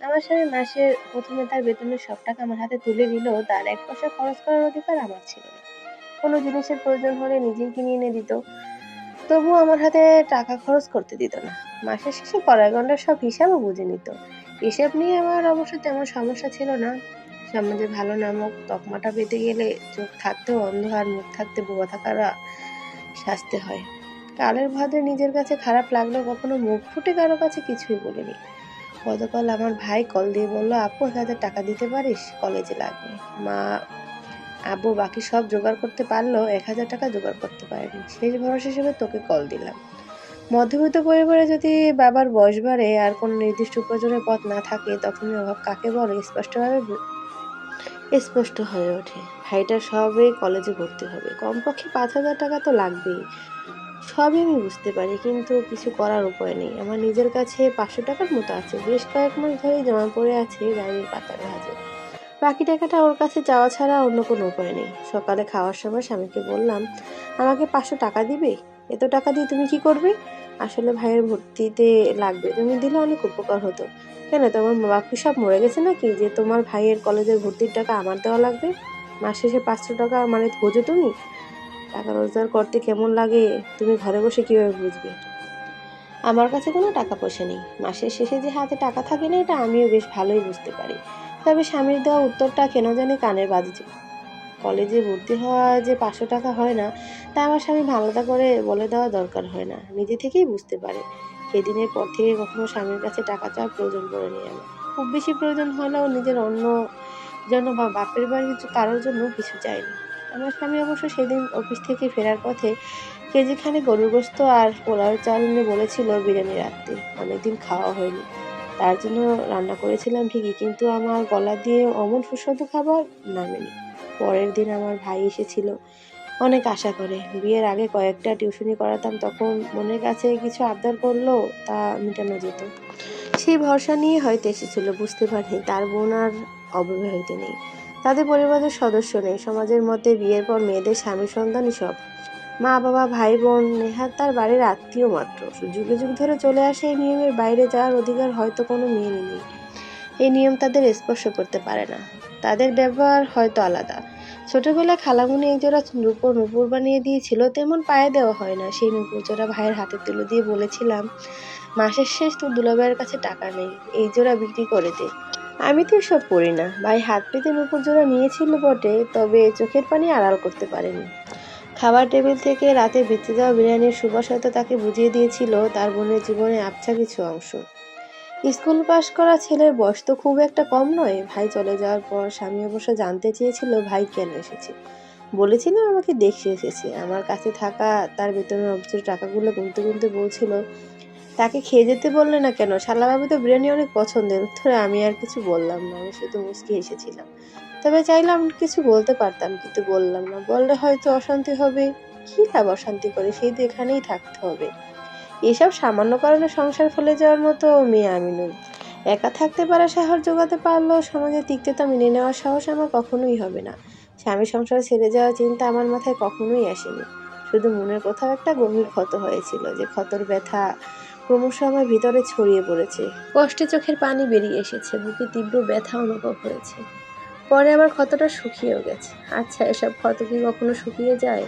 আমার স্বামী মাসের প্রথমে তার বেতনের সব টাকা আমার হাতে তুলে দিলেও তার এক পয়সা খরচ করার অধিকার আমার ছিল না। কোনো জিনিসের প্রয়োজন হলে নিজেই কিনে এনে দিত। তবুও আমার হাতে টাকা খরচ করতে দিত না। মাসের শেষে গন্ডার সব হিসাবও বুঝে নিত। হিসাব নিয়ে আমার অবশ্য তেমন সমস্যা ছিল না। সমাজে ভালো নামক তকমাটা পেতে গেলে চোখ থাকতেও অন্ধ আর মুখ থাকতে বোবা থাকারা শাস্তি হয়। কালের ভাদে নিজের কাছে খারাপ লাগলেও কখনো মুখ ফুটে কারও কাছে কিছুই বলিনি। গতকাল আমার ভাই কল দিয়ে বলল, আপু, এক হাজার টাকা দিতে পারিস? কলেজে লাগবে। মা, আব্বু বাকি সব জোগাড় করতে পারলেও এক হাজার টাকা জোগাড় করতে পারেনি। শেষ ভরসা হিসেবে তোকে কল দিলাম। মধ্যবিত্ত পরিবারে যদি বাবার বয়স বাড়ে আর কোনো নির্দিষ্ট উপার্জনের পথ না থাকে, তখনই অভাব কাকে বলে? স্পষ্টভাবে স্পষ্ট হয়ে ওঠে। ভাইটা সবে কলেজে ভর্তি হবে। কমপক্ষে পাঁচ হাজার টাকা তো লাগবেই। সবই আমি বুঝতে পারি, কিন্তু কিছু করার উপায় নেই। আমার নিজের কাছে পাঁচশো টাকার মতো আছে। বেশ কয়েক মাস ধরেই জমা পড়ে আছে গাড়ির পাতার ভাজে। বাকি টাকাটা ওর কাছে যাওয়া ছাড়া অন্য কোনো উপায় নেই। সকালে খাওয়ার সময় স্বামীকে বললাম, আমাকে পাঁচশো টাকা দিবে? এত টাকা দিয়ে তুমি কি করবে? আসলে ভাইয়ের ভর্তিতে লাগবে। তুমি দিলে অনেক উপকার হতো। কেন, তোমার বাকি সব মরে গেছে নাকি? যে তোমার ভাইয়ের কলেজের ভর্তির টাকা আমার দেওয়া লাগবে? মাস শেষে পাঁচশো টাকা মানে বোঝো তুমি। টাকা রোজগার করতে কেমন লাগে, তুমি ঘরে বসে কীভাবে বুঝবে? আমার কাছে কোনো টাকা পয়সা নেই। মাসের শেষে যে হাতে টাকা থাকে না, এটা আমিও বেশ ভালোই বুঝতে পারি। তবে স্বামীর দেওয়া উত্তরটা কেন জানি কানের বাজে কলেজে ভর্তি হওয়া যে পাঁচশো টাকা হয় না, তা আমার স্বামী আলাদা করে বলে দেওয়া দরকার হয় না। নিজে থেকেই বুঝতে পারে। সেদিনের পর থেকে কখনো স্বামীর কাছে টাকা চাওয়ার প্রয়োজন পড়েনি আমার। খুব বেশি প্রয়োজন হলেও নিজের অন্য জন্য বা বাপের বাড়ির কিছু কারোর জন্য কিছু চাইনি আমার স্বামী অবশ্য সেদিন অফিস থেকে ফেরার পথে কেজিখানে গরুর গোস্ত আর পোলাও চাল নিয়ে বলেছিল বিরিয়ানি রাখতে অনেকদিন খাওয়া হয়নি। তার জন্য রান্না করেছিলাম ঠিকই, কিন্তু আমার গলা দিয়ে অমন সুস্বাদু খাবার নামেনি। পরের দিন আমার ভাই এসেছিল। অনেক আশা করে। বিয়ের আগে কয়েকটা টিউশনি করাতাম, তখন মনের কাছে কিছু আবদার করল, তা মেটানো যেত। সেই ভরসা নিয়ে হয়তো এসেছিল, বুঝতে পারিনি। তার বোন আর অবিবাহিত নেই। তাদের পরিবারের সদস্য নেই। সমাজের মধ্যে বিয়ের পর মেয়েদের স্বামী সন্তানই সব। মা, বাবা, ভাই, বোন, নেহাত তার বাড়ির আত্মীয় মাত্র। যুগে যুগ ধরে চলে আসে এই নিয়মের বাইরে যাওয়ার অধিকার হয়তো কোনো মেয়েরই নেই। এই নিয়ম তাদের স্পর্শ করতে পারে না। তাদের ব্যবহার হয়তো আলাদা। ছোটবেলায় খালামুনি একজোড়া নুপুর নুপুর বানিয়ে দিয়েছিল, তেমন পায়ে দেওয়া হয় না। সেই নূপুর জোড়া ভাইয়ের হাতে তুলে দিয়ে বলেছিলাম, মাসের শেষ তোর দুলাভাইয়ের কাছে টাকা নেই, এই জোড়া বিক্রি করে দে। আমি তো এসব পড়ি না। ভাই, হাত পেতে নুপুর জোড়া নিয়েছিল বটে, তবে চোখের পানি আড়াল করতে পারেনি। খাবার টেবিল থেকে রাতে বেঁচে যাওয়া বিরিয়ানির সুবাস হয়তো তাকে বুঝিয়ে দিয়েছিল, তার বোনের জীবনে আবছা কিছু অংশ। স্কুল পাশ করা ছেলের বয়স তো খুব একটা কম নয়। ভাই চলে যাওয়ার পর স্বামী অবশ্য জানতে চেয়েছিল, ভাই কেন এসেছে? বলেছিলাম আমাকে দেখে এসেছে। আমার কাছে থাকা, তার বেতনের অবসর টাকাগুলো গুনতে গুনতে বলছিল তাকে খেয়ে যেতে বললে না কেন? শালাবাবু তো বিরিয়ানি অনেক পছন্দের। উত্তরে আমি আর কিছু বললাম না, আমি শুধু মুচকি এসেছিলাম তবে চাইলাম কিছু বলতে পারতাম, কিন্তু বললাম না। বললে হয়তো অশান্তি হবে। কী লাভ অশান্তি করে? সেই তো এখানেই থাকতে হবে। এসব সামান্য কারণে সংসার ফলে যাওয়ার মতো মেয়ে আমি নই একা থাকতে পারা সাহস জোগাতে পারলেও সমাজে তিক্ততা মেনে নেওয়ার সাহস আমার কখনোই হবে না। স্বামী সংসার ছেড়ে যাওয়ার চিন্তা আমার মাথায় কখনোই আসেনি। শুধু মনের কোথাও একটা গভীর ক্ষত হয়েছিল যে ক্ষতর ব্যথা ক্রমশ আমার ভিতরে ছড়িয়ে পড়েছে। কষ্টে চোখের পানি বেরিয়ে এসেছে, বুকে তীব্র ব্যথা অনুভব হয়েছে। পরে আমার ক্ষতটা শুকিয়েও গেছে। আচ্ছা এসব ক্ষত কি কখনো শুকিয়ে যায়?